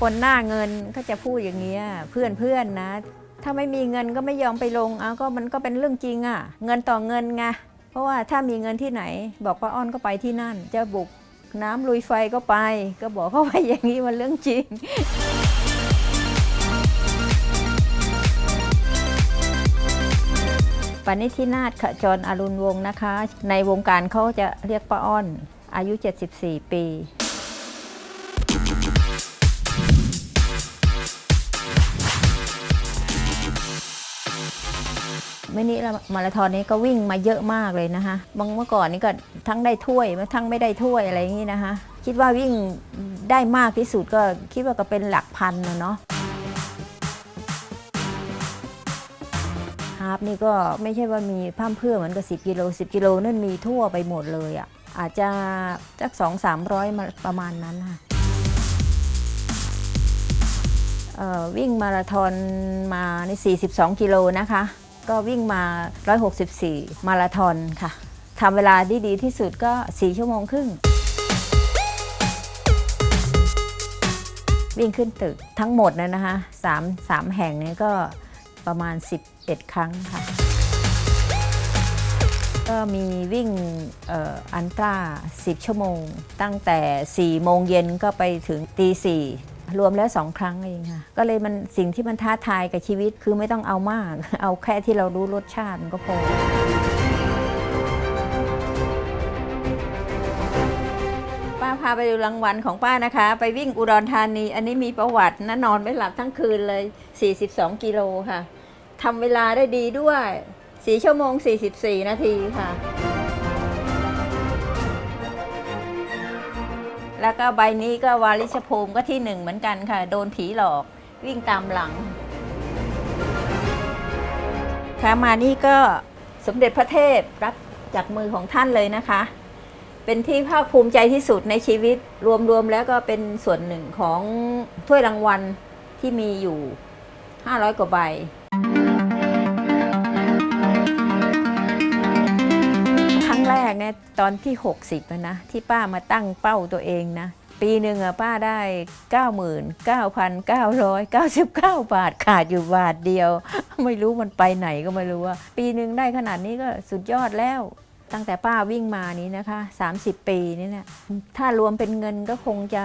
คนหน้าเงินก็จะพูดอย่างเงี้ยเพื่อนเพื่อนนะ ถ้าไม่มีเงินก็ไม่ยอมไปลงเอาก็มันก็เป็นเรื่องจริงอะ่ะ เงินต่อเงินไงเพราะว่าถ้ามีเงินที่ไหน บอกป้าอ้อนก็ไปที่นั่น จะบุกน้ำลุยไฟก็ไป ก็บอกเขาไปอย่างนี้มันเรื่องจริง ปณิธินาถขจรอรุณวงศ์นะคะ ในวงการเขาจะเรียกป้าอ้อน อายุ 74 ปี มินิมาราธอนนี้ก็วิ่งมาเยอะมากเลยนะคะ บางเมื่อก่อนนี้ก็ทั้งได้ถ้วยทั้งไม่ได้ถ้วยอะไรอย่างนี้นะคะ คิดว่าวิ่งได้มากที่สุดก็คิดว่าก็เป็นหลักพันนะเนาะาร์ปนี่ก็ไม่ใช่ว่ามีพร่ำเพื่อเหมือนกับ 10 กิโล 10 กิโลนั่นมีทั่วไปหมดเลยอะ่ะอาจจะสักสองสามร้อยประมาณนั้นค่ะวิ่งมาราธอนมาใน 42 กิโลนะคะ ก็วิ่งมา 164 มาราธอนค่ะทำเวลาที่ดีที่สุดก็ 4 ชั่วโมงครึ่ง วิ่งขึ้นตึกทั้งหมดนะนะคะ3 3แห่งนี้ก็ประมาณ 11 ครั้งค่ะ ก็มีวิ่งอ,อันตรา10 ชั่วโมง ตั้งแต่ 4 โมงเย็นก็ไปถึงตี4รวมแล้ว2ครั้งเองค่ะ ก็เลยมันสิ่งที่มันท้าทายกับชีวิตคือไม่ต้องเอามาก เอาแค่ที่เรารู้รสชาติมันก็พอป้าพาไปดูรางวัลของป้านะคะ ไปวิ่งอุดรธานี อันนี้มีประวัตินะนอนไม่หลับทั้งคืนเลย 42 กิโลค่ะ ทำเวลาได้ดีด้วย 4 ชั่วโมง 44 นาทีค่ะ แล้วก็ใบนี้ก็วาลิชภูมิก็ที่หนึ่งเหมือนกันค่ะ โดนผีหลอกวิ่งตามหลัง ค่ะมานี่ก็สมเด็จพระเทพรับจากมือของท่านเลยนะคะ เป็นที่ภาคภูมิใจที่สุดในชีวิตรวมๆแล้วก็เป็นส่วนหนึ่งของถ้วยรางวัลที่มีอยู่ 500 กว่าใบ กเนี่ยตอนที่ 60อะนะที่ป้ามาตั้งเป้าตัวเองนะ ปีหนึ่งอะป้าได้ 99,999 บาทขาดอยู่บาทเดียว ไม่รู้มันไปไหนก็ไม่รู้ว่า ปีหนึ่งได้ขนาดนี้ก็สุดยอดแล้ว ตั้งแต่ป้าวิ่งมานี้นะคะ 30 ปีนี่เนี่ยถ้ารวมเป็นเงินก็คงจะ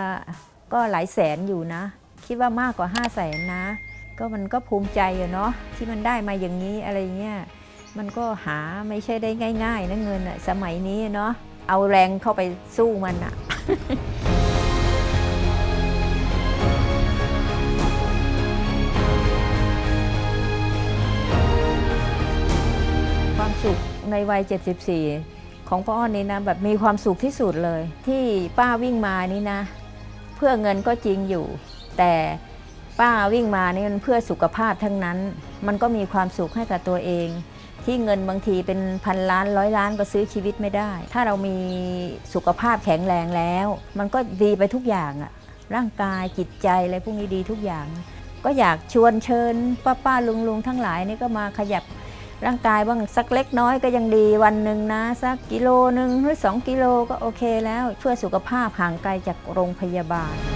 ก็หลายแสนอยู่นะ คิดว่ามากกว่า 5 0 0แสนนะ ก็มันก็ภูมิใจอะเนาะที่มันได้มาอย่างนี้อะไรเงี้ย มันก็หาไม่ใช่ได้ง่ายๆนะเงินอะสมัยนี้เนาะเอาแรงเข้าไปสู้มันอะความสุขในวัย 74 ของป้าอ้อนนี่นะแบบมีความสุขที่สุดเลย ที่ป้าวิ่งมานี่นะ เพื่อเงินก็จริงอยู่ แต่ป้าวิ่งมานี่มันเพื่อสุขภาพทั้งนั้น มันก็มีความสุขให้กับตัวเอง ที่เงินบางทีเป็นพันล้านร้อยล้านก็ซื้อชีวิตไม่ได้ ถ้าเรามีสุขภาพแข็งแรงแล้ว มันก็ดีไปทุกอย่างอะร่างกายจิตใจอะไรพวกนี้ดีทุกอย่าง ก็อยากชวนเชิญป้าป้าลุงลุงทั้งหลายนี่ก็มาขยับร่างกายบ้างสักเล็กน้อยก็ยังดีวันหนึ่งนะ สักกิโลหนึ่งหรือสองกิโลก็โอเคแล้วเพื่อสุขภาพห่างไกลจากโรงพยาบาล